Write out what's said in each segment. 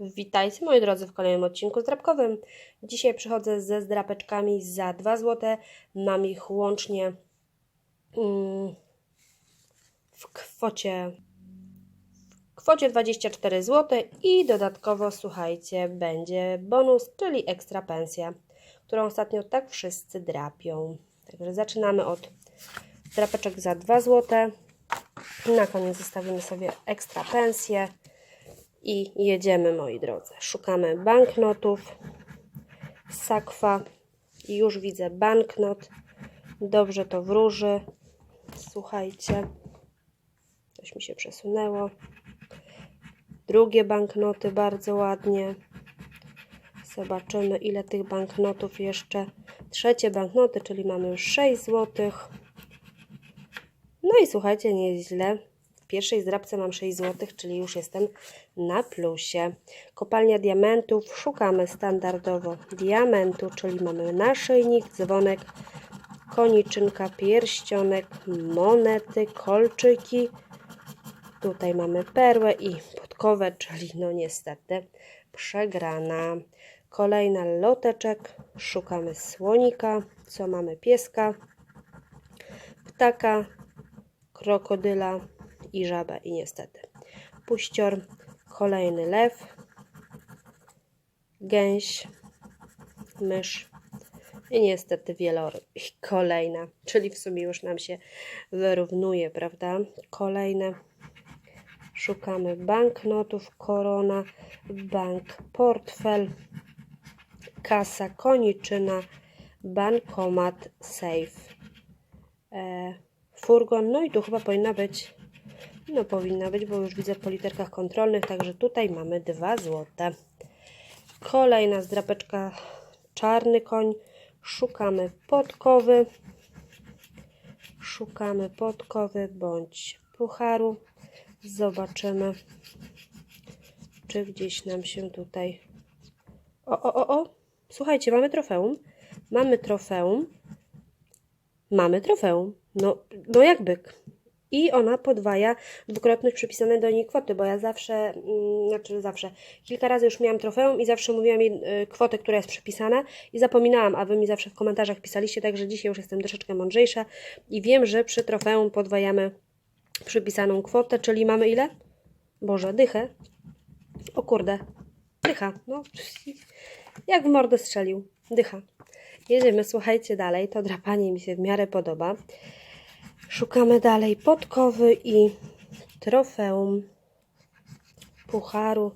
Witajcie moi drodzy w kolejnym odcinku zdrapkowym. Dzisiaj przychodzę ze zdrapeczkami za 2 zł. Mam ich łącznie mm, w kwocie w kwocie 24 zł i dodatkowo słuchajcie, będzie bonus, czyli ekstra pensja, którą ostatnio tak wszyscy drapią. Także zaczynamy od drapeczek za 2 zł. Na koniec zostawimy sobie ekstra pensję. I jedziemy, moi drodzy. Szukamy banknotów. Sakwa. Już widzę banknot. Dobrze to wróży. Słuchajcie. Coś mi się przesunęło. Drugie banknoty bardzo ładnie. Zobaczymy, ile tych banknotów jeszcze. Trzecie banknoty, czyli mamy już 6 zł. No i słuchajcie, nieźle. Pierwszej zdrabce mam 6 zł, czyli już jestem na plusie. Kopalnia diamentów. Szukamy standardowo diamentu, czyli mamy naszyjnik, dzwonek, koniczynka, pierścionek, monety, kolczyki. Tutaj mamy perłę i podkowę, czyli no niestety przegrana. Kolejna loteczek. Szukamy słonika. Co mamy? Pieska, ptaka, krokodyla i żabę i niestety puścior, kolejny lew, gęś, mysz i niestety wieloryb. I kolejna, czyli w sumie już nam się wyrównuje, prawda? Kolejne. Szukamy banknotów, korona, bank, portfel, kasa, koniczyna, bankomat, safe, e, furgon, no i tu chyba powinna być no powinna być, bo już widzę po literkach kontrolnych, także tutaj mamy 2 złote. Kolejna zdrapeczka czarny koń. Szukamy podkowy. Szukamy podkowy bądź pucharu. Zobaczymy, czy gdzieś nam się tutaj... O, o, o, o! Słuchajcie, mamy trofeum. Mamy trofeum. Mamy trofeum. No, no jak byk i ona podwaja dwukrotność przypisanej do niej kwoty, bo ja zawsze, mm, znaczy zawsze, kilka razy już miałam trofeum i zawsze mówiłam jej y, kwotę, która jest przypisana i zapominałam, a Wy mi zawsze w komentarzach pisaliście, także dzisiaj już jestem troszeczkę mądrzejsza i wiem, że przy trofeum podwajamy przypisaną kwotę, czyli mamy ile? Boże, dychę. O kurde, dycha, no, jak w mordę strzelił, dycha. Jedziemy, słuchajcie dalej, to drapanie mi się w miarę podoba. Szukamy dalej podkowy i trofeum pucharu,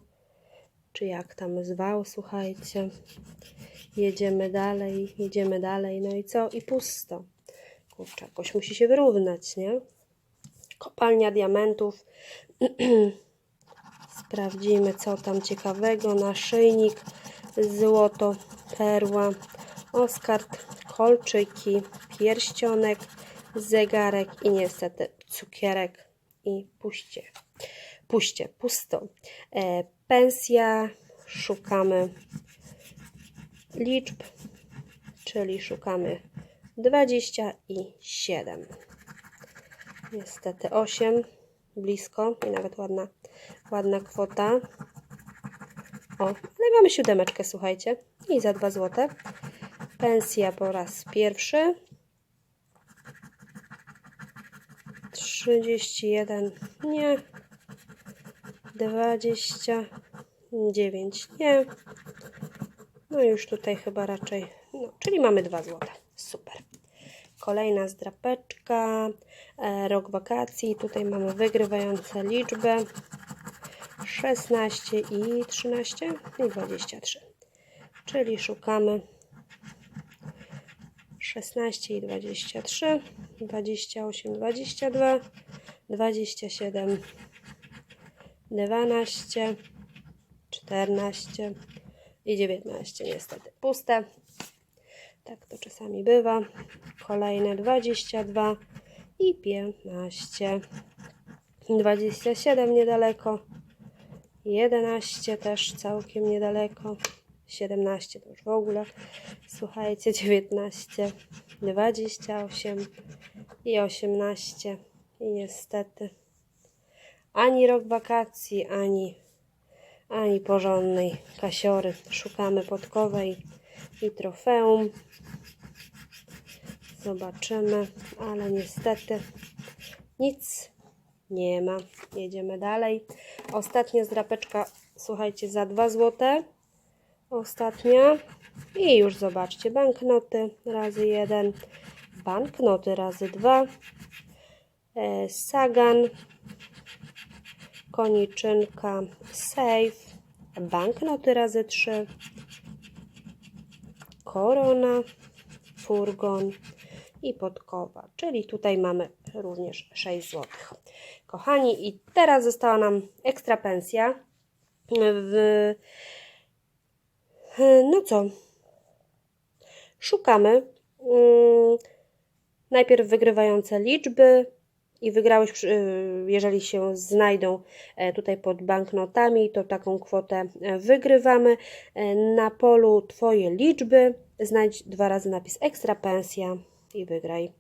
czy jak tam zwał, słuchajcie. Jedziemy dalej, jedziemy dalej, no i co? I pusto. Kurczę, jakoś musi się wyrównać, nie? Kopalnia diamentów. Sprawdzimy, co tam ciekawego. Naszyjnik, złoto, perła, oskard, kolczyki, pierścionek, zegarek i niestety cukierek i puście. Puście, pusto. E, pensja, szukamy liczb, czyli szukamy 27. Niestety 8, blisko i nawet ładna, ładna kwota. O, ale mamy siódemeczkę, słuchajcie. I za 2 zł. Pensja po raz pierwszy. 31 nie. 29 nie. No już tutaj chyba raczej no, czyli mamy 2 złote. Super. Kolejna zdrapeczka. E, rok wakacji. Tutaj mamy wygrywające liczbę 16 i 13 i 23 czyli szukamy 16 i 23, 28, 22, 27, 12, 14 i 19. Niestety puste. Tak to czasami bywa. Kolejne 22 i 15. 27 niedaleko. 11 też całkiem niedaleko. 17 to już w ogóle. Słuchajcie, 19, 28 i 18. I niestety ani rok wakacji, ani, ani porządnej kasiory. Szukamy podkowej i trofeum. Zobaczymy, ale niestety nic nie ma. Jedziemy dalej. Ostatnia zdrapeczka, słuchajcie, za 2 zł. Ostatnia. I już zobaczcie, banknoty razy 1, banknoty razy 2, e, sagan, koniczynka, safe, banknoty razy 3, korona, furgon i podkowa, czyli tutaj mamy również 6 zł. Kochani, i teraz została nam ekstra pensja. W... No co? Szukamy mm, najpierw wygrywające liczby i wygrałeś, y, jeżeli się znajdą e, tutaj pod banknotami, to taką kwotę e, wygrywamy. E, Na polu Twoje liczby znajdź dwa razy napis ekstra pensja i wygraj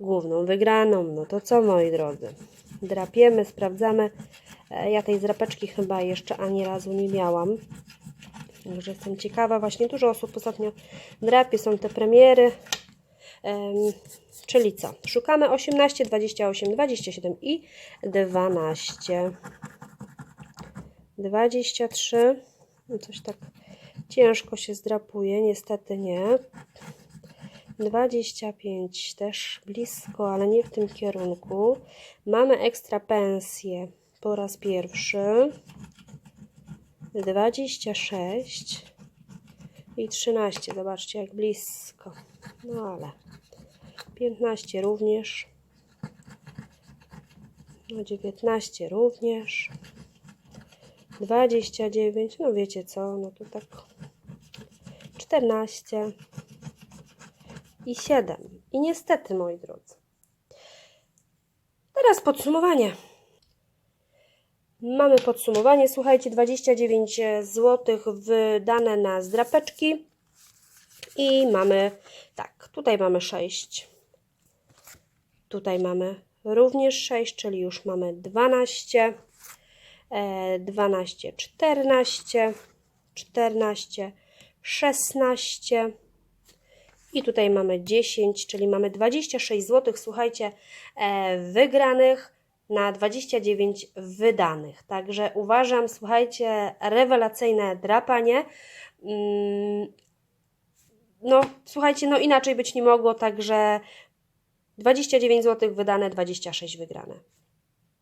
główną wygraną. No to co moi drodzy? Drapiemy, sprawdzamy. E, Ja tej zrapeczki chyba jeszcze ani razu nie miałam. Także jestem ciekawa. Właśnie dużo osób ostatnio drapie, są te premiery. Em, czyli co? Szukamy 18, 28, 27 i 12. 23. No Coś tak ciężko się zdrapuje, niestety nie. 25 też blisko, ale nie w tym kierunku. Mamy ekstra pensję po raz pierwszy. 26 i 13. Zobaczcie, jak blisko. No ale 15 również. No 19 również. 29. No wiecie co, no to tak 14 i 7. I niestety, moi drodzy. Teraz podsumowanie. Mamy podsumowanie. Słuchajcie, 29 zł wydane na zdrapeczki. I mamy, tak, tutaj mamy 6. Tutaj mamy również 6, czyli już mamy 12. E, 12, 14, 14, 16. I tutaj mamy 10, czyli mamy 26 zł. Słuchajcie, e, wygranych na 29 wydanych. Także uważam, słuchajcie, rewelacyjne drapanie. Mm, No, słuchajcie, no inaczej być nie mogło, także 29 zł wydane, 26 wygrane.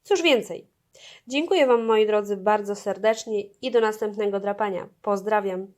Cóż więcej. Dziękuję Wam, moi drodzy, bardzo serdecznie i do następnego drapania. Pozdrawiam.